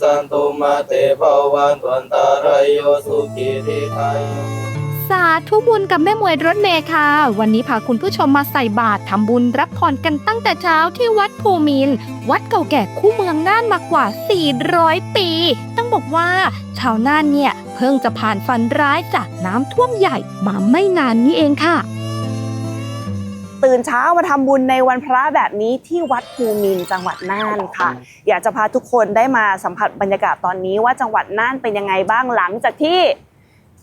สันตุมาเตภวันตวันตารโยสุขีทีไทยสาธุบุญกับแม่มวยรถเมย์ค่ะ วันนี้พาคุณผู้ชมมาใส่บาตรทำบุญรับพรกันตั้งแต่เช้าที่วัดภูมิน วัดเก่าแก่คู่เมืองน่านมากว่า 400 ปี ต้องบอกว่าชาวน่านเนี่ย เพิ่งจะผ่านฟันร้ายจากน้ำท่วมใหญ่มาไม่นานนี้เองค่ะ ตื่นเช้ามาทำบุญในวันพระแบบนี้ที่วัดภูมินทร์จังหวัดน่านค่ะ อยากจะพาทุกคนได้มาสัมผัสบรรยากาศตอนนี้ว่าจังหวัดน่านเป็นยังไงบ้างหลังจากที่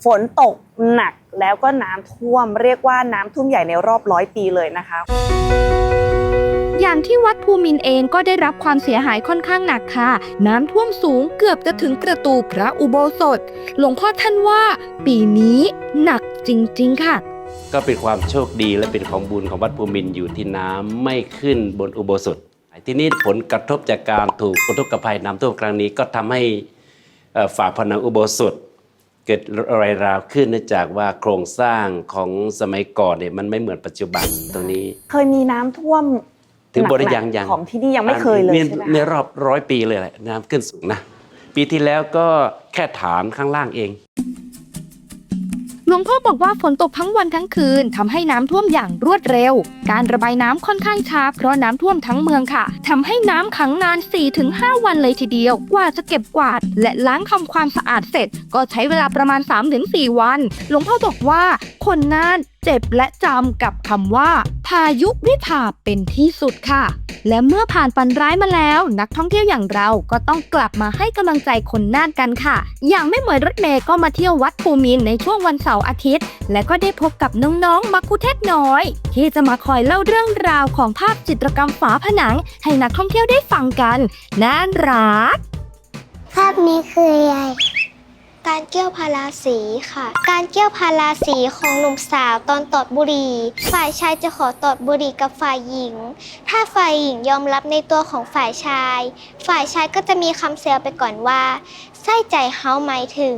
ฝนตกหนักแล้วก็น้ำท่วม เรียกว่าน้ำท่วมใหญ่ในรอบร้อยปีเลยนะคะ อย่างที่วัดภูมินทร์เองก็ได้รับความเสียหายค่อนข้างหนักค่ะ น้ำท่วมสูงเกือบจะถึงประตูพระอุโบสถ หลวงพ่อท่านว่า ปีนี้หนักจริง ๆ ค่ะ ก็เป็นความโชคดีและเป็นของบุญของวัดภูมินทร์อยู่ที่น้ำไม่ขึ้นบนอุโบสถที่นี้ผลกระทบจากการถูกอุทกภัยน้ำท่วมครั้งนี้ก็ทำให้เอ่อฝาผนังอุโบสถ เกิดอะไรราวขึ้นเนื่องจากว่าโครงสร้างของสมัยก่อนเนี่ยมันไม่เหมือนปัจจุบันตรงนี้ เคยมีน้ำท่วมถึงบริหนักๆยังยังของที่นี่ยังไม่เคยเลยนี่ใช่ไหมในคะรอบร้อยปีเลยแหละน้ำขึ้นสูงนะปีที่แล้วก็แค่ฐานข้างล่างเองหล วงพ่อบอกว่าฝนตกทั้งวันทั้งคืนทำให้น้ำท่วมอย่างรวดเร็ว การระบายน้ำค่อนข้างช้าเพราะน้ำท่วมทั้งเมืองค่ะทำให้น้ำขังนาน 4-5 วันเลยทีเดียว กว่าจะเก็บกวาด และล้างทำความสะอาดเสร็จ ก็ใช้เวลาประมาณ 3-4 วัน หลวงพ่อบอกว่าคนน่าน เจ็บและจำกับคำว่า พายุวิภาเป็นที่สุดค่ะ และเมื่อผ่านปันร้ายมาแล้ว นักท่องเที่ยวอย่างเราก็ต้องกลับมาให้กำลังใจคนน่านกันค่ะ อย่างแม่เหมวยรถเมย์ก็มาเที่ยววัดภูมินในช่วงวันเสาร์อาทิตย์ และก็ได้พบกับน้องๆมักคุเทศน้อย ที่จะมาคอยเล่าเรื่องราวของภาพจิตรกรรมฝาผนัง ให้นักท่องเที่ยวได้ฟังกันน่ารักภาพนี้คืออะไร การเกี่ยวพาราสีค่ะ การเกี่ยวพาราสีของหนุ่มสาวตอนตอดบุหรี่ ฝ่ายชายจะขอตอดบุหรี่กับฝ่ายหญิง ถ้าฝ่ายหญิงยอมรับในตัวของฝ่ายชาย ฝ่ายชายก็จะมีคำเซลไปก่อนว่าใส่ใจเฮาหมายถึง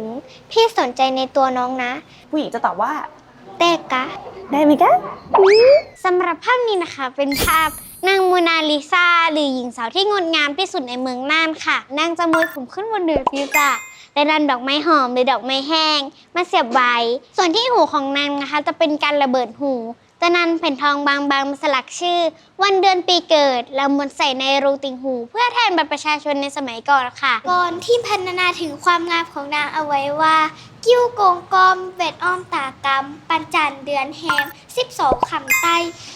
พี่สนใจในตัวน้องนะ ผู้หญิงจะตอบว่าเตกะ ได้ไหมคะสำหรับภาพนี้นะคะ เป็นภาพนางโมนาลิซาหรือหญิงสาวที่งดงามที่สุดในเมืองน่านค่ะ นางจะมวยผมขึ้นบนเหนือศีรษะได้นำดอกไม้หอมหรือดอกไม้แห้ง มาเสียบไว้ ส่วนที่หูของนางนะคะ จะเป็นการระเบิดหูจะนำแผ่นทองบางๆมาสลักชื่อ วันเดือนปีเกิดแล้วมวนใส่ในรูติงหู เพื่อแทนบัตรประชาชนในสมัยก่อนค่ะก่อนที่พันนาถึงความงามของนางเอาไว้ว่า กิ้วโกงกอมเวทอ้อมตากำปันจันเดือนแฮมสิบสองคำไต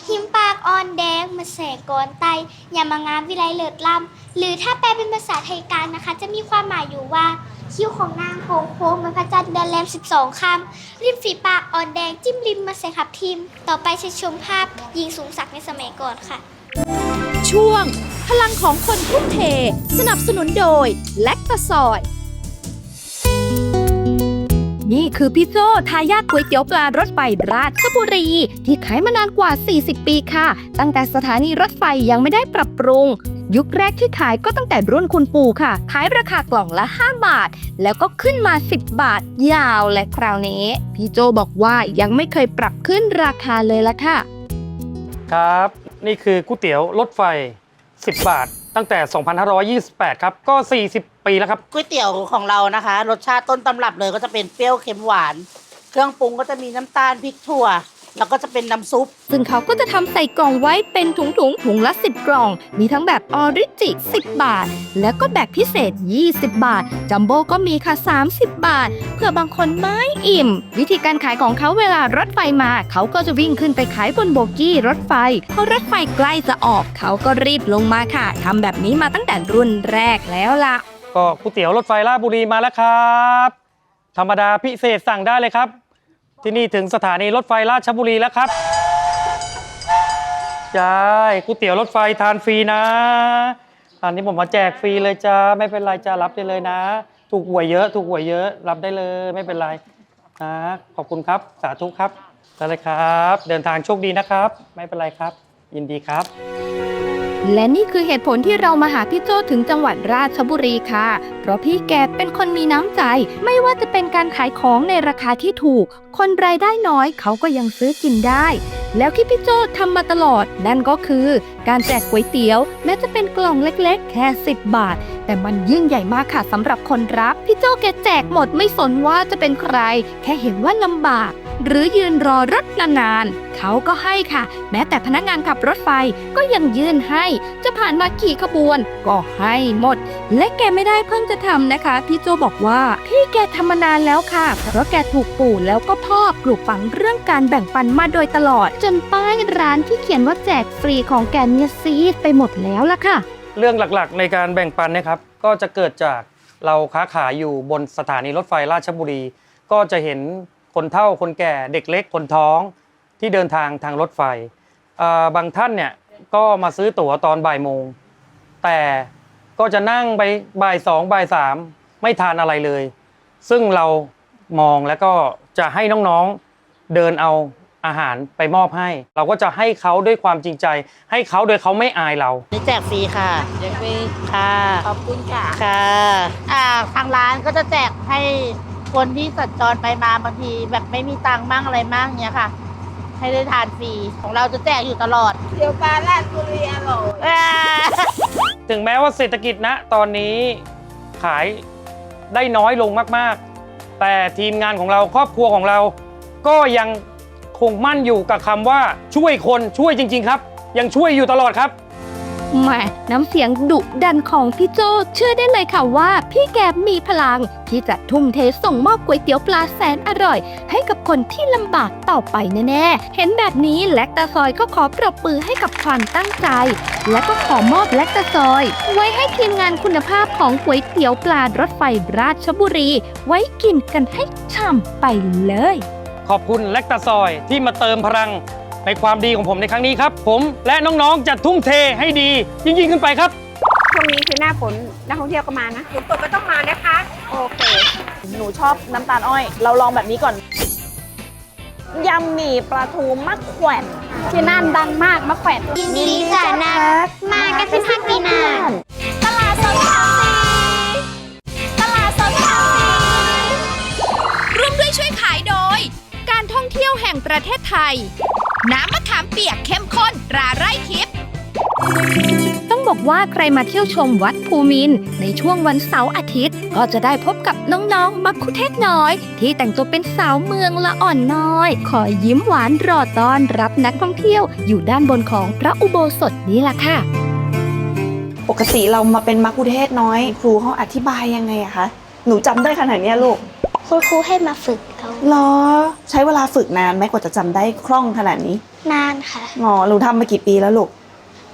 หิมปากอ่อนแดงมาแสกอนไตอย่ามางามวิไลเลิศล้ำหรือถ้าแปลเป็นภาษาไทยกลางนะคะ จะมีความหมายอยู่ว่า คิ้วของนางโค้งโค้งเหมือนพระจันทร์เดือนแรม12คำริมฝีปากอ่อนแดงจิ้มริมมาใส่ขับทิม ต่อไปจะชมภาพยิงสูงศักดิ์ในสมัยก่อนค่ะ ช่วง พลังของคนทุ่มเท สนับสนุนโดย แลคตาซอย นี่คือพี่โจทายาทก๋วยเตี๋ยวปลารถไฟราชบุรี ที่ขายมานานกว่า 40 ปีค่ะ ตั้งแต่สถานีรถไฟยังไม่ได้ปรับปรุง ยุคแรกที่ขายก็ตั้งแต่รุ่นคุณปู่ค่ะ ขายราคากล่องละ 5 บาท แล้วก็ขึ้นมา 10 บาท ยาวและคราวนี้ พี่โจบอกว่ายังไม่เคยปรับขึ้นราคาเลยละค่ะ ครับ นี่คือก๋วยเตี๋ยวรถไฟ 10 บาท ตั้งแต่ 2528 ครับ ก็ 40 ปีแล้วครับ ก๋วยเตี๋ยวของเรานะคะ รสชาติต้นตำรับเลยก็จะเป็นเปรี้ยวเค็มหวาน เครื่องปรุงก็จะมีน้ำตาลพริกถั่ว แล้วก็จะเป็นน้ำซุป ซึ่งเขาก็จะทำใส่กล่องไว้เป็นถุงถุงๆถุงละ 10 กล่อง มีทั้งแบบออริจิ 10 บาท แล้วก็แบบพิเศษ 20 บาท จัมโบ้ก็มีค่ะ 30 บาท เพื่อบางคนไม่อิ่ม วิธีการขายของเขาเวลารถไฟมา เขาก็จะวิ่งขึ้นไปขายบนโบกี้รถไฟพอรถไฟใกล้จะออก เขาก็รีบลงมาค่ะทำแบบนี้มาตั้งแต่รุ่นแรกแล้วล่ะ ก็ก๋วยเตี๋ยวรถไฟราชบุรีมาแล้วครับ ธรรมดาพิเศษสั่งได้เลยครับ ที่นี่ถึงสถานีรถไฟราชบุรีแล้วครับใช่ก๋วยเตี๋ยวรถไฟทานฟรีนะตอนนี้ผมมาแจกฟรีเลยจ้าไม่เป็นไรจ้ารับได้เลยนะ ถูกหวยเยอะ ถูกหวยเยอะ รับได้เลยไม่เป็นไรนะขอบคุณครับสาธุครับได้เลยครับ เดินทางโชคดีนะครับ ไม่เป็นไรครับ ยินดีครับ และนี่คือเหตุผลที่เรามาหาพี่โจถึงจังหวัดราชบุรีค่ะ เพราะพี่แกเป็นคนมีน้ำใจ ไม่ว่าจะเป็นการขายของในราคาที่ถูก คนรายได้น้อยเขาก็ยังซื้อกินได้ แล้วที่พี่โจทำมาตลอด นั่นก็คือ การแจกก๋วยเตี๋ยว แม้จะเป็นกล่องเล็กๆ แค่ 10 บาท แต่มันยิ่งใหญ่มากค่ะสำหรับคนรับ พี่โจแกแจกหมดไม่สนว่าจะเป็นใคร แค่เห็นว่าลำบาก หรือยืนรอรถนานๆเขาก็ให้ค่ะ แม้แต่พนักงานขับรถไฟก็ยังยื่นให้ จะผ่านมากี่ขบวน ก็ให้หมด และแกไม่ได้เพิ่งจะทำนะคะ พี่โจบอกว่า พี่แกทำมานานแล้วค่ะ เพราะแกถูกปู่แล้วก็พ่อปลูกฝังเรื่องการแบ่งปันมาโดยตลอด จนป้ายร้านที่เขียนว่าแจกฟรีของแกเนี่ยซีดไปหมดแล้วล่ะค่ะ เรื่องหลักๆ ในการแบ่งปันนะครับก็จะเกิดจากเราค้าขายอยู่บนสถานีรถไฟราชบุรี ก็จะเห็น คนเฒ่าคนแก่เด็กเล็กคนท้องที่เดินทางทางรถไฟเอ่อบางท่านเนี่ยก็มาซื้อตั๋วตอนบ่ายโมง แต่ก็จะนั่งไปบ่ายสองบ่ายสามไม่ทานอะไรเลย ซึ่งเรามองแล้วก็จะให้น้องๆเดินเอาอาหารไปมอบให้ เราก็จะให้เขาด้วยความจริงใจ ให้เขาโดยเขาไม่อายเรานี่แจกฟรีค่ะแจกฟรีค่ะขอบคุณค่ะค่ะอ่าทางร้านก็จะแจกให้ คนที่สัญจรไปมาบางทีแบบไม่มีตังค์มั่งอะไรมั่งเนี้ยค่ะ ให้ได้ทานฟรีของเราจะแจกอยู่ตลอดเดียวกันราชบุรีอร่อยถึงแม้ว่าเศรษฐกิจณตอนนี้ขายได้น้อยลงมากๆ แต่ทีมงานของเราครอบครัวของเรา ก็ยังคงมั่นอยู่กับคำว่าช่วยคนช่วยจริง ๆ ครับ ยังช่วยอยู่ตลอดครับ แหม่น้ำเสียงดุดันของพี่โจเชื่อได้เลยค่ะว่า พี่แกมีพลัง ที่จะทุ่มเทส่งมอบก๋วยเตี๋ยวปลาแสนอร่อย ให้กับคนที่ลำบากต่อไปแน่ๆ เห็นแบบนี้แลคตาซอยก็ขอปรบมือให้กับความตั้งใจ และก็ขอมอบแลคตาซอย ไว้ให้ทีมงานคุณภาพของก๋วยเตี๋ยวปลารถไฟราชบุรี ไว้กินกันให้ช่ำไปเลย ขอบคุณแลคตาซอยที่มาเติมพลัง ในความดีของผมในครั้งนี้ครับ ผมและน้องๆจะทุ่มเทให้ดียิ่งๆขึ้นไปครับ ช่วงนี้คือหน้าฝนนักท่องเที่ยวก็มานะฝนตกก็ต้องมานะคะ โอเค หนูชอบน้ำตาลอ้อย เราลองแบบนี้ก่อนยำหมี่ปลาทูมะแขวนที่นั่นดังมากมะแขวนยินดีจ้ะนะมากันสิพักดีนานตลาดสดข่าวสีตลาดสดข่าวสีร่วมด้วยช่วยขายโดย การท่องเที่ยวแห่งประเทศไทย น้ำมะขามเปียกเข้มข้นตราไร่ทิพย์ต้องบอกว่าใครมาเที่ยวชมวัดภูมินทร์ในช่วงวันเสาร์อาทิตย์ ก็จะได้พบกับน้องๆ มักคุเทศน้อย ที่แต่งตัวเป็นสาวเมืองละอ่อนน้อย ขอยิ้มหวานรอต้อนรับนักท่องเที่ยวอยู่ด้านบนของพระอุโบสถนี้ล่ะค่ะ ปกติเรามาเป็นมักคุเทศน้อย ครูเขาอธิบายยังไงอะคะ หนูจำได้ขนาดเนี้ยลูก คุณครูให้มาฝึก เขาเหรอใช้เวลาฝึกนานไหมกว่าจะจำได้คล่องขนาดนี้นานค่ะอ๋อหนูทำมากี่ปีแล้วลูก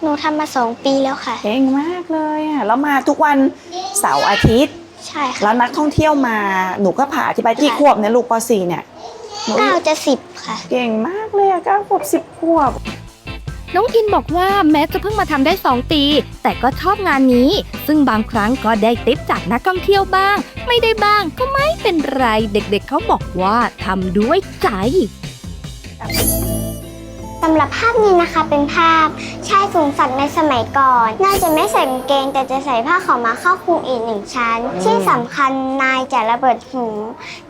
หนูทำมาสองปีแล้วค่ะ เก่งมากเลยอะแล้วมาทุกวันเสาร์อาทิตย์ ใช่ค่ะแล้วนักท่องเที่ยวมาหนูก็ผ่าอธิบายกี่ขวบเนี่ยลูกป .4 เนี่ยหนูเก้าจะสิบค่ะ เก่งมากเลยอะเก้าขวบสิบขวบ น้องอินบอกว่าแม้จะเพิ่งมาทำได้ 2 ปี แต่ก็ชอบงานนี้ ซึ่งบางครั้งก็ได้ติปจากนักท่องเที่ยวบ้าง ไม่ได้บ้างก็ไม่เป็นไร เด็กๆเขาบอกว่าทำด้วยใจ สำหรับภาพนี้นะคะเป็นภาพชายสูงสักดิ์ในสมัยก่อน น่าจะไม่ใส่กางเกง แต่จะใส่ผ้าขาวม้าเข้าคลุมอีกหนึ่งชั้น ที่สำคัญนายจะระเบิดหู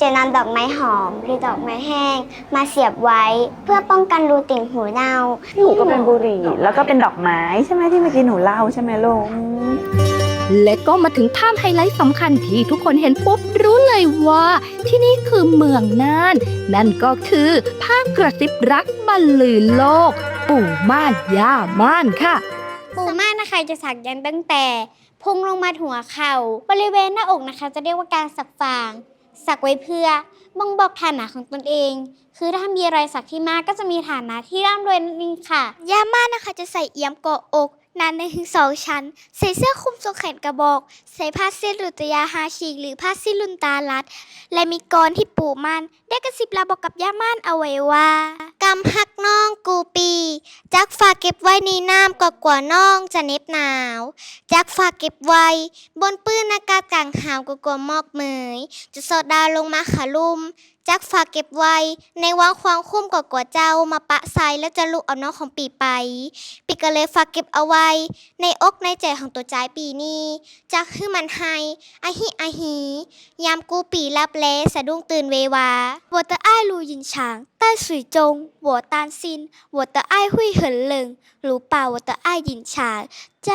จะนำดอกไม้หอม หรือดอกไม้แห้ง มาเสียบไว้เพื่อป้องกันรูติ่งหูเน่าหนูก็เป็นบุหรี่ แล้วก็เป็นดอกไม้ใช่ไหมที่เมื่อกี้หนูเล่าใช่ไหมลูกอืม และก็มาถึงภาพไฮไลท์สำคัญที่ทุกคนเห็นปุ๊บรู้เลยว่า ที่นี่คือเมืองน่าน นั่นก็คือภาพกระซิบรักบรรลือโลก ปู่ม่านย่าม่านค่ะ ปู่ม่านนะคะจะสักยันต์ตั้งแต่พุงลงมาหัวเข่า บริเวณหน้าอกนะคะ จะเรียกว่าการสักฟาง สักไว้เพื่อบ่งบอกฐานะของตนเอง คือถ้ามีรอยสักที่มากก็จะมีฐานะที่ร่ำรวยนั่นเองค่ะ ย่าม่านนะคะจะใส่เอี่ยมเกาะอก นานในถึงสองชั้น ใส่เสื้อคลุมทรงแขนกระบอก ใส่ผ้าเส้นหรือตยาฮาชีกหรือผ้าสิ้นลุนตาลัด และมีกรที่ปูมันได้กระซิบลาบอกกับย่าม่านเอาไว้ว่ากำหักน้องกูปี จักฝากเก็บไว้ในน้ำก็กว่าน้องจะเน็บหนาว จักฝากเก็บไว้ บนปื้นอากาศกลางหาวก็กลัวหมอกเหมยจะสอดดาวลงมาขาลุ่ม จักฝากเก็บไว้ ในวังควางคุ้มกว่กว่าเจ้ามาปะใสแล้วจะลุกเอาน้องของปีไป ปีก็เลยฝากเก็บเอาไว้ ในอกในใจของตัวใจปีนี้จักคือมันไฮอะฮิอะฮี ยามกูปีรับแลสะดุ้งตื่นเววาวัวตะอ้ายลูยินฉางใต้สุยจงหัวตานซินวัวตะอ้ายหุยเหินเลิงหลูป่าวัวตะอ้ายยินฉางใจ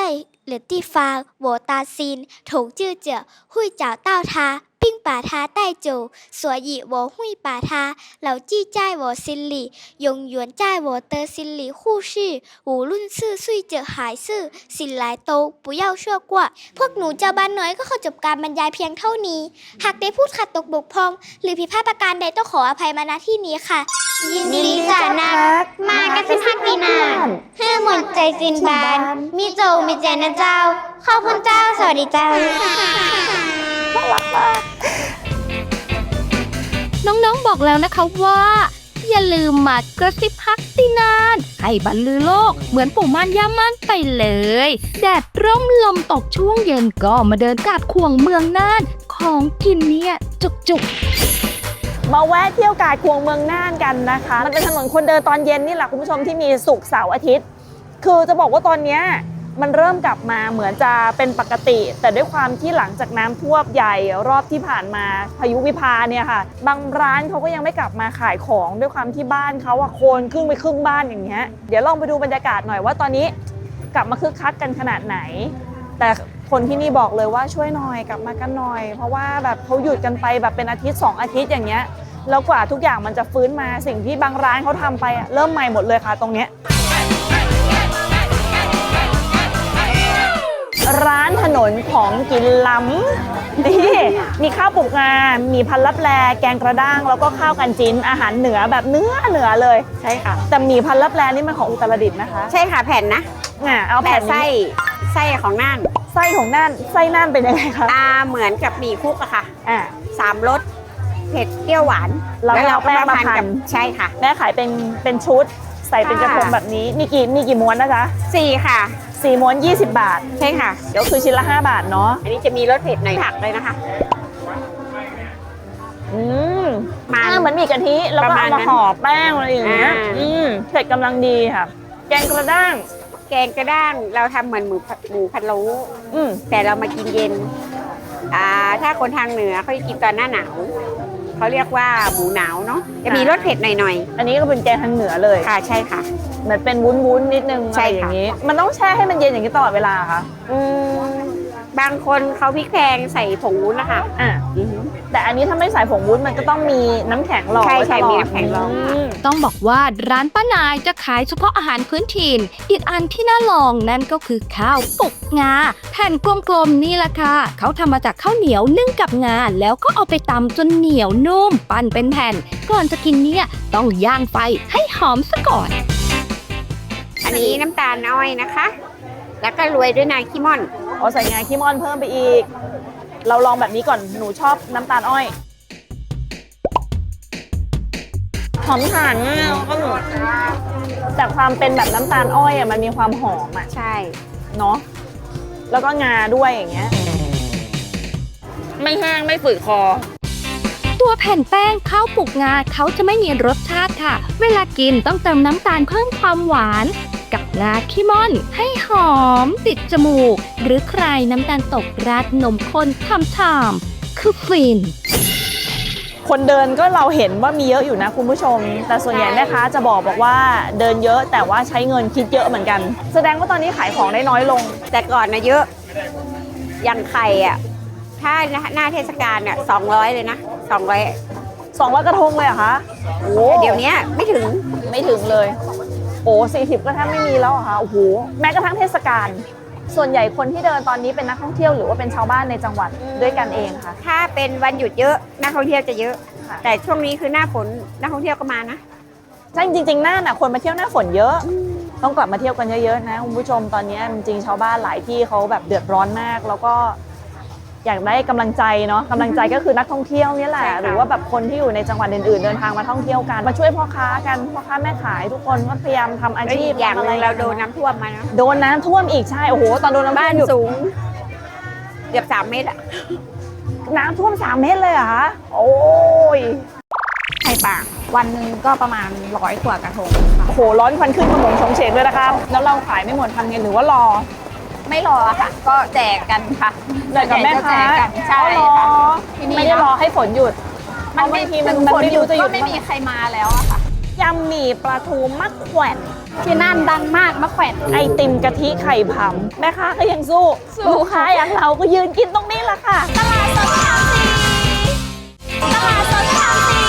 เหลือตี้ฟางวัวตาซินถงจื้อเจือหุยเจ้าเต้าทา 把他带走所以我会把他牢记在我心里永远在我的心里护视无论是睡着还是醒来都不要错过พวกหนูเจ้าบ้านน้อยก็ขอจบการบรรยายเพียงเท่านี้ หากได้พูดขัดตกบกพร่อง หรือผิดพลาดประการใดต้องขออภัยมาณที่นี้ค่ะ ยินดีจ้านัก มากระซิบพักปีนานให้หมดใจจินบาน มีโจมีใจนะเจ้า ขอบคุณเจ้า สวัสดีเจ้า น้องๆบอกแล้วนะคะว่า อย่าลืมมากระซิบฮักตินาน ให้บรรลือโลกเหมือนปู่ม่านย่าม่านไปเลย แดดร่มลมตกช่วงเย็นก็มาเดินกาดควงเมืองน่าน ของกินเนี่ยจุกๆมาแวะเที่ยวกาดควงเมืองน่านกันนะคะ มันเป็นถนนคนเดินตอนเย็นนี่แหละคุณผู้ชมที่มีศุกเสาร์อาทิตย์ คือจะบอกว่าตอนเนี้ย มันเริ่มกลับมาเหมือนจะเป็นปกติ แต่ด้วยความที่หลังจากน้ำท่วมใหญ่รอบที่ผ่านมาพายุวิภาเนี่ยค่ะ บางร้านเขาก็ยังไม่กลับมาขายของด้วยความที่บ้านเขาอะโคลนครึ่งไปครึ่งบ้านอย่างเงี้ยเดี๋ยวลองไปดูบรรยากาศหน่อยว่าตอนนี้กลับมาคึกคักกันขนาดไหน แต่คนที่นี่บอกเลยว่าช่วยหน่อยกลับมากันหน่อย เพราะว่าแบบเขาหยุดกันไปแบบเป็นอาทิตย์สองอาทิตย์อย่างเงี้ยแล้วกว่าทุกอย่างมันจะฟื้นมาสิ่งที่บางร้านเขาทำไปอะเริ่มใหม่หมดเลยค่ะตรงเนี้ย ร้านถนนของกินล้ำนี่มีข้าวปลูกงา มีพันลับแล แกงกระด้าง แล้วก็ข้าวกันจิ้น อาหารเหนือแบบเนื้อเหนือเลย ใช่ค่ะ แต่หมีพันลับแลนี่มันของอุตรดิตถ์นะคะ ใช่ค่ะแผ่นนะอะเอาแต่แผ่นไส้ไส้ของน่านไส้ของน่านไส้น่านเป็นยังไงคะอ่าเหมือนกับหมี่คุกอะค่ะอะ สามรสเผ็ดเปรี้ยวหวานแล้วก็เราก็เอาแป้งมามาพันพันกับใช่ค่ะ แม่ขายเป็นเป็นชุด ใส่เป็นกระทงค่ะแบบนี้ มีกี่มีกี่ม้วนนะจ๊ะสี่ค่ะ สี่ม้วน 20 บาท ใช่ค่ะ เดี๋ยวคือชิ้นละ 5 บาทเนาะ อันนี้จะมีรสเผ็ดหน่อยผักเลยนะคะ อืมมัน อ่าเหมือนหมีกะทิ แล้วก็ประมาเอาณมานั้นห่อแป้งอะไรอย่างเงี้ย อ่า อืมเผ็ดกำลังดีค่ะ แกงกระด้าง แกงกระด้างเราทำเหมือนหมูผัดหมูพะโล้อืมแต่เรามากินเย็น อ่า ถ้าคนทางเหนือเขาจะกินตอนหน้าหนาว เขาเรียกว่าหมูหนาวเนาะจะมีรสเผ็ดหน่อยอันนี้ก็เป็นแกงทางเหนือเลยๆค่ะใช่ค่ะ เหมือนเป็นวุ้นๆนิดนึงใช่อะไรอย่าค่ะงนี้ มันต้องแช่ให้มันเย็นอย่างนี้ตลอดเวลาค่ะ อืม บางคนเขาพริกแพงใส่ผงวุ้นนะคะอะอือหือ แต่อันนี้ถ้าไม่ใส่ผงวุ้นมันก็ต้องมีน้ำแข็งรองใช่ไว้ใช่ตลอดมีน้ำแข็งรองมต้องบอกว่าร้านป้านายจะขายเฉพาะอาหารพื้นถิ่น อีกอันที่น่าลองนั่นก็คือข้าวปลุกงา แผ่นกลมๆนี่แหละค่ะ เขาทำมาจากข้าวเหนียวนึ่งกับงา แล้วก็เอาไปตำจนเหนียวนุ่ม ปั้นเป็นแผ่น ก่อนจะกินเนี่ยต้องย่างไฟให้หอมซะก่อน อันนี้น้ำตาลอ้อยนะคะ แล้วก็โรวยด้วยนายขี้ม่อน เอาใส่งาขี้ม่อนเพิ่มไปอีก เราลองแบบนี้ก่อนหนูชอบน้ำตาลอ้อยหอมถ่านมากแล้วก็หนูแต่ความเป็นแบบน้ำตาลอ้อยอะมันมีความหอมอะใช่ เนาะแล้วก็งาด้วยอย่างเงี้ย ไม่แห้งไม่ฝืดคอ ตัวแผ่นแป้งข้าวปลุกงาเขาจะไม่มีรสชาติค่ะ เวลากินต้องเติมน้ำตาลเพิ่มความหวาน กับงาขี้ม่อน ให้หอมติดจมูก หรือใครน้ำตาลตกราดนมข้นทำๆคือฟินคนเดินก็เราเห็นว่ามีเยอะอยู่นะคุณผู้ชม แต่ส่วนใหญ่แม่ค้าจะบอกบอกว่าเดินเยอะแต่ว่าใช้เงินคิดเยอะเหมือนกัน แสดงว่าตอนนี้ขายของได้น้อยลง แต่ก่อนนะเยอะอย่างไข่อะถ้าหน้าเทศกาลอะสองร้อยเลยนะสองร้อยสองร้อยกระทงเลยเหรอคะโอ้เดี๋ยวนี้ไม่ถึงไม่ถึงเลย โอ้สี่สิบก็แทบไม่มีแล้วเหรอคะโอ้โหแม้กระทั่งเทศกาลส่วนใหญ่คนที่เดินตอนนี้เป็นนักท่องเที่ยวหรือว่าเป็นชาวบ้านในจังหวัดด้วยกันเองค่ะ ถ้าเป็นวันหยุดเยอะนักท่องเที่ยวจะเยอะ ค่ะ แต่ช่วงนี้คือหน้าฝนนักท่องเที่ยวก็มานะใช่จริงๆหน้าน่ะคนมาเที่ยวหน้าฝนเยอะตต้องกลับมาเที่ยวกันเยอะๆนะคุณผู้ชมตอนนี้จริงๆชาวบ้านหลายที่เขาแบบเดือดร้อนมาก แล้วก็ อยากได้กำลังใจเนาะกำลังใจก็คือนักท่องเที่ยวเนี่ยแหละใช่ค่ะหรือว่าแบบคนที่อยู่ในจังหวัดอื่นๆ เดินทางมาท่องเที่ยวกัน มาช่วยพ่อค้ากันพ่อค้าแม่ขายทุกคนก็พยายามทำอาแล้วชีพอีกอย่างทำหอะไรนึ่งเราโดนน้ำท่วมมานะโดนน้ำท่วมอีกใช่โอ้โหตอนโดนน้ำท่วบ้ามนอยู่สูงเกือบสามเมตรอะน้ำท่วมสามเมตรเลยเหรอคะโอ้ยไข่ปากวันหนึ่งก็ประมาณร้อยกว่ากระทงค่ะโอ้โหร้อนควันขึ้นขโมงชงเฉงเลยนะคะแล้วเราขายไม่หมดทำไงหรือว่ารอ ไม่รอค่ะ ก็แจกกันค่ะแจกกับแม่ค้าแจกกันใช่อ๋อเหรอค่ะที่นี่ไม่ได้รอให้ฝนหยุดมันไม่บางทีมัมันนมันฝนไม่หยุรู้ดจะหยุก็ดไม่มีใครมาแล้วอะค่ะยำหมี่ปลาทูมะแขวนที่นั่นดังมากมะแขวนไอติมกะทิไข่ผำแม่ค้าก็ยังสู้ลูกค้าอย่างเราก็ยืนกินตรงนี้แหละค่ะตลาดสดคำสีตลาดสดคำสี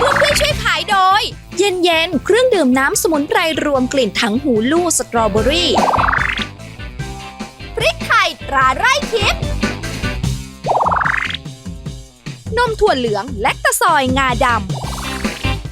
ร่วมด้วยช่วยขายโดย เย็นเย็นๆเครื่องดื่มน้ำสมุนไพรรวมกลิ่นถังหูลู่สตรอเบอรี่พริกไทยต ราไร่ทิพย์นมถั่วเหลืองและตะซอยงาดำ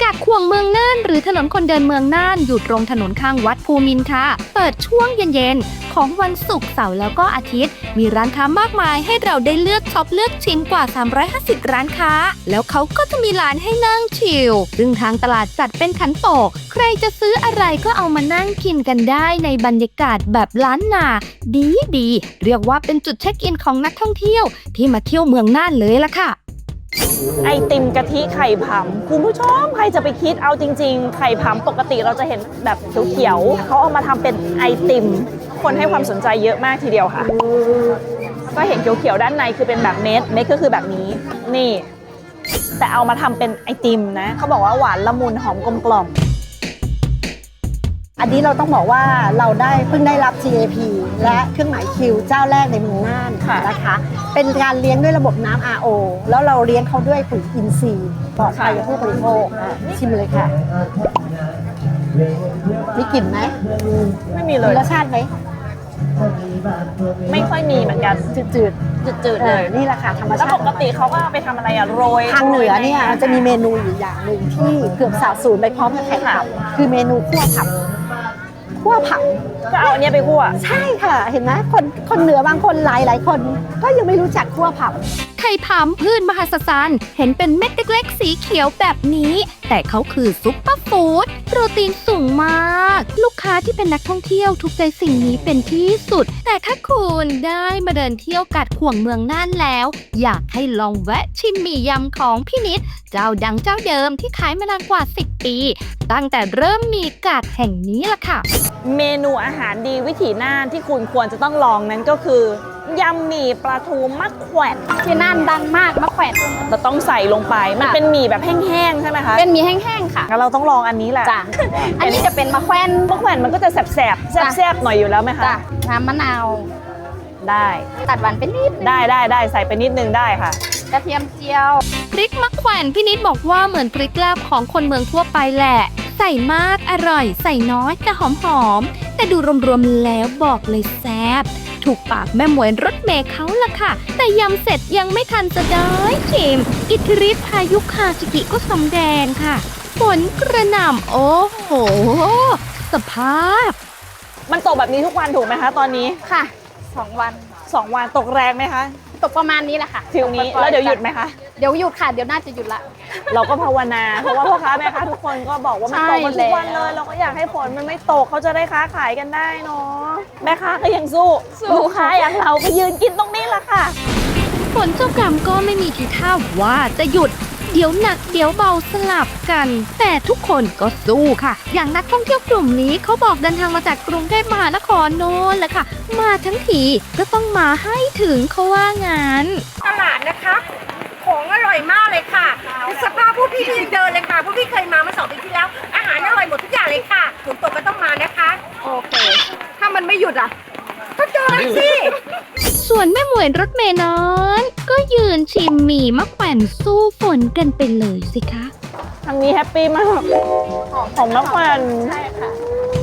กากควงเมืองน่านหรือถนนคนเดินเมืองน่านอยู่ตรงถนนข้างวัดภูมินค่ะ เปิดช่วงเย็นๆ ของวันศุกร์เสาร์แล้วก็อาทิตย์ มีร้านค้ามากมายให้เราได้เลือกช็อปเลือกชิมกว่า 350 ร้านค้า แล้วเขาก็จะมีร้านให้นั่งชิลซึ่งทางตลาดจัดเป็นขันโตก ใครจะซื้ออะไรก็เอามานั่งกินกันได้ในบรรยากาศแบบล้านนา ดีดี เรียกว่าเป็นจุดเช็คอินของนักท่องเที่ยว ที่มาเที่ยวเมืองน่านเลยล่ะค่ะ ไอติมกะทิไข่ผำคุณผู้ชมใครจะไปคิดเอาจริง ๆ ไข่ผำปกติเราจะเห็นแบบเขียวๆเขาเอามาทำเป็นไอติม คนให้ความสนใจเยอะมากทีเดียวค่ะ ก็เห็นเขียวๆด้านในคือเป็นแบบเม็ดเม็ดก็คือแบบนี้ นี่ แต่เอามาทำเป็นไอติมนะเขาบอกว่าหวานละมุนหอมกลมกล่อม อันนี้เราต้องบอกว่าเราได้เพิ่งได้รับ GAP และเครื่องหมายคิวเจ้าแรกในเมืองน่านค่ะ นะคะ เป็นการเลี้ยงด้วยระบบน้ำ RO แล้วเราเลี้ยงเขาด้วยปุ๋ยอินทรีย์ปลอดภัยกับผู้บริโภคอะชิมเลยค่ะมีกลิ่นไหมไม่มีเลมีย รสชาติไหมไม่ค่อยมีเหมือนกันจืดๆจืดๆเอเลอยนี่แหละค่ะธรรมแล้วชาติปกติเขาก็เอาไปทำอะไรอะโรยทางเหนือเนี่ยโรมันจะมีเมนูอยู่อย่างหนึ่งที่เกือบสาบสูญไปพร้อมกับไข่ผับคือเมนูคั่วผับ คั่วผับก็เอาอันเนี้ยไปคั่ว ใช่ค่ะ เห็นไหมคนคนเหนือบางคนหลายหลายๆคน ก็ยังไม่รู้จักคั่วผับไข่ผำพืชมหัศจรรย์เห็นเป็นเม็ดเล็กๆสีเขียวแบบนี้ แต่เขาคือซุปเปอร์ฟู้ดโปรตีนสูงมากลูกค้า ที่เป็นนักท่องเที่ยวทุกใจสิ่งนี้เป็นที่สุด แต่ถ้าคุณได้มาเดินเที่ยวกัดข่วงเมืองน่านแล้ว อยากให้ลองแวะชิมหมี่ยำของพี่นิด เจ้าดังเจ้าเดิมที่ขายมานานกว่า 10 ปี ตั้งแต่เริ่มมีกาดแห่งนี้ล่ะค่ะ เมนูอาหารดีวิถีน่านที่คุณควรจะต้องลองนั้นก็คือยำหมี่ปลาทูมะแขวนที่นั่นดังมากมะแขวนเราต้องใส่ลงไป มันเป็นหมี่แบบแห้งๆใช่ไหมคะเป็นหมีแห้งๆค่ะงั้นเราต้องลองอันนี้แหละจ้ะอันนี้จะเป็นมะแขวนมะแขวนมันก็จะแสบๆแซ่บๆหน่อยอยู่แล้วไหมคะจ้ะน้ำมะนาวได้ตัดหวานเป็นนิดนึงได้ได้ได้ใส่ไปนิดนึงได้ค่ะกระเทียมเจียวพริกมะแขวนพี่นิดบอกว่าเหมือนพริกลาบของคนเมืองทั่วไปแหละ ใส่มากอร่อย ใส่น้อยแต่หอมหอมๆแต่ดูรวมๆแล้วบอกเลยแซ่บ ถูกปากแม่หมวยรถเมย์เขาละค่ะ แต่ยำเสร็จยังไม่ทันจะได้ชิมอิทธิฤทธิ์พายุคาจิกิก็สำแดงค่ะฝนกระหน่ำโอ้โห สภาพ มันตกแบบนี้ทุกวันถูกไหมคะตอนนี้ค่ะสองวันสองวันตกแรงไหมคะ ตกประมาณนี้แหละค่ะฟิลนี้ตกปล่อแล้วเดี๋ยวหยุดไหมคะ เดี๋ยวหยุดค่ะ เดี๋ยวน่าจะหยุดละ เราก็ภาวนา เพราะว่าพ่อค้าแม่ค้าทุกคนก็บอกว่ามันตกมาทุกวันเลยใช่แล้วเราก็อยากให้ฝนมันไม่ตกเขาจะได้ค้าขายกันได้เนาะแม่ค้าก็ยังสู้สู้ลูกค้าอย่างเราก็ยืนกินตรงนี้แหละค่ะ ฝนเจ้ากรรมก็ไม่มีทีท่าว่าจะหยุดเดี๋ยวหนักเดี๋ยวเบาสลับกัน แต่ทุกคนก็สู้ค่ะ อย่างนักท่องเที่ยวกลุ่มนี้เขาบอกเดินทางมาจากกรุงเทพมหานครโน้นแหละค่ะ มาทั้งทีก็ต้องมาให้ถึงเขาว่างั้นตลาดนะคะของอ ร่อยมากเลยค่ะสภาพผู้พี่ที่ยังเดินเลยค่ะผู้พี่เคยมาเมื่อสองปีที่แล้ว อาหารอร่อยหมดทุกอย่างเลยค่ะฝนตกก็ต้องมานะคะ โอเค ถ้ามันไม่หยุดอะ ก็เจอกันสิ ส่วนแม่หมวยรถเมย์นั้นก็ยืนชิมหมี่มะแขวนสู้ฝนกันไปเลยสิคะ ทางนี้แฮปปี้มาก ของมะขวัญต้นก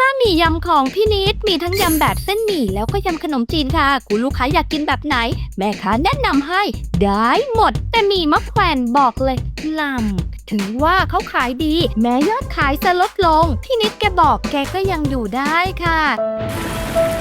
ล้าหมี่ยำของพี่นิดมีทั้งยำแบบเส้นหมี่แล้วก็ยำขนมจีนค่ะ คุณลูกค้าอยากกินแบบไหน แม่ค้าแนะนำให้ ได้หมด แต่หมี่มะแขวนบอกเลยลำถึงว่าเขาขายดี แม้ยอดขายจะลดลง พี่นิดแกบอกแกก็ยังอยู่ได้ค่ะ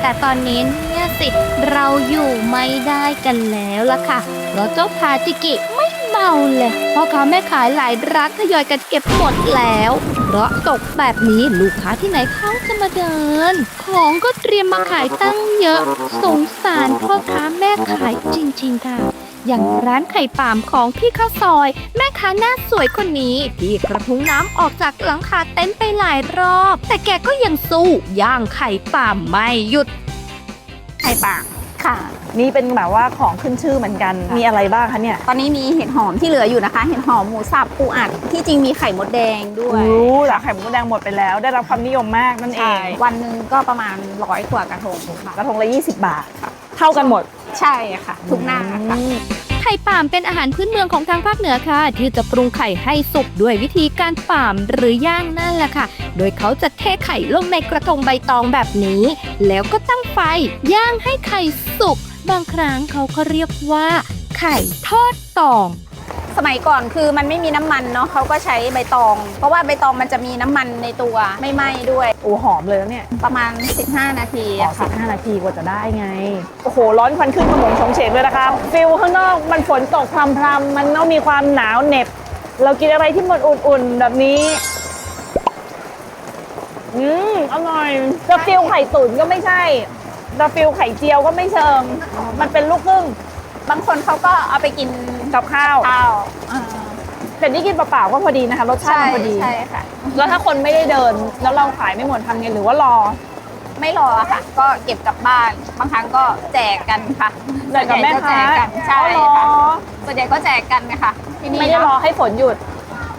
แต่ตอนนี้เนี่ยสิเราอยู่ไม่ได้กันแล้วล่ะค่ะเพราะเจ้าพาจิกิไม่ เมาเลยพ่อค้าแม่ขายหลายร้านทยอยกันเก็บหมดแล้ว เพราะตกแบบนี้ลูกค้าที่ไหนเขาจะมาเดิน ของก็เตรียมมาขายตั้งเยอะ สงสารพ่อค้าแม่ขายจริง ๆ ค่ะอย่างร้านไข่ปามของพี่ข้าวซอย แม่ค้าหน้าสวยคนนี้ ที่กระทุ้งน้ำออกจากหลังคาเต็นท์ไปหลายรอบ แต่แกก็ยังสู้ย่างไข่ปามไม่หยุด ไข่ปาก ค่ะ นี่เป็นแบบว่าของขึ้นชื่อเหมือนกัน มีอะไรบ้างคะเนี่ย ตอนนี้มีเห็ดหอมที่เหลืออยู่นะคะ เห็ดหอมหมูสับปูอัด ที่จริงมีไข่มดแดงด้วยรู้แต่ไข่มดแดงหมดไปแล้ว ได้รับความนิยมมากนั่นเอใช่งวันหนึ่งก็ประมาณร้อยกว่ากระทงค่ะ กระทงละ 20 บาท เท่ากันหมด ใช่ค่ะ ทุกหน้าค่ะไข่ป่ามเป็นอาหารพื้นเมืองของทางภาคเหนือค่ะ ที่จะปรุงไข่ให้สุกด้วยวิธีการป่ามหรือย่างนั่นแหละค่ะ โดยเขาจะเทไข่ลงในกระทงใบตองแบบนี้ แล้วก็ตั้งไฟ ย่างให้ไข่สุก บางครั้งเขาก็เรียกว่า ไข่ทอดตอง สมัยก่อนคือมันไม่มีน้ำมันเนาะเขาก็ใช้ใบตอง เพราะว่าใบตองมันจะมีน้ำมันในตัวไม่ไหม้ด้วยโอ้หอมเลยนะเนี่ยประมาณ 15 นาทีอ๋ออะสิค่ะบห้านาทีกว่าจะได้ไง โอ้โห ร้อนควันขึ้นขโมงชงเฉงเลยนะคะฟิลข้างนอกมันฝนตกพรำๆมันต้องมีความหนาวเหน็บ เรากินอะไรที่มันอุ่นๆ แบบนี้ อืมอร่อยจะฟิลไข่ตุ๋นก็ไม่ใช่จะฟิลไข่เจียวก็ไม่เชิง มันเป็นลูกครึ่ง บางคนเขาก็เอาไปกินกับข้าวข้าวแต่นี่กินเปล่าๆก็พอดีนะคะรสชาติมันพอดี ใช่ค่ะ แล้วถ้าคนไม่ได้เดินแล้วเราขายไม่หมดทำไงหรือว่ารอ ไม่รอค่ะ ก็เก็บกลับบ้าน บางครั้งก็แจกกันค่ะแจกกับแม่ค้าส่วนใหญ่จะแจกกันใช่อ๋อเหรอ ค่ะส่วนใหญ่ก็แจกกันนะคะที่นี่ไม่ได้รอให้ฝนหยุด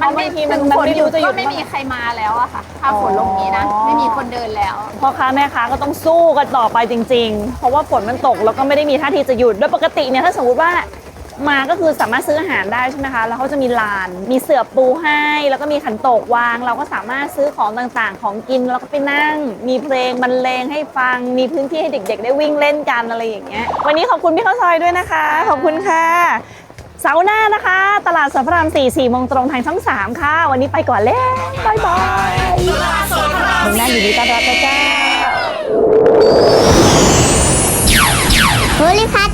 มันไม่เพราะบางทีมันถึงมันฝนไม่หยุรู้ดจะหยุก็ดไม่มีใครมาแล้วอะค่ะ ถ้าฝนลงนี้นะ อ๋อ ไม่มีคนเดินแล้ว พ่อค้าแม่ค้าก็ต้องสู้กันต่อไปจริง ๆ เพราะว่าฝนมันตกแล้วก็ไม่ได้มีท่าทีจะหยุด โดยปกติเนี่ยถ้าสมมติว่ามาก็คือสามารถซื้ออาหารได้ใช่ไหมคะ แล้วเขาจะมีลาน มีเสือปูให้ แล้วก็มีขันโตกวาง เราก็สามารถซื้อของต่างๆ ของกินแล้วก็ไปนั่ง มีเพลงบรรเลงให้ฟัง มีพื้นที่ให้เด็ก ๆ ได้วิ่งเล่นกันอะไรอย่างเงี้ย วันนี้ขอบคุณพี่ข้าวซอยด้วยนะคะ ขอบคุณค่ะ เสาร์หน้านะคะ ตลาดสดพระราม4 4โมงตรงทางช่องสามค่ะ วันนี้ไปก่อนแล้วบ๊ายบายตลาดสดพระราม เมืองหน้าอยู่ดีต้อนรับนะเจ้า โพลิพัท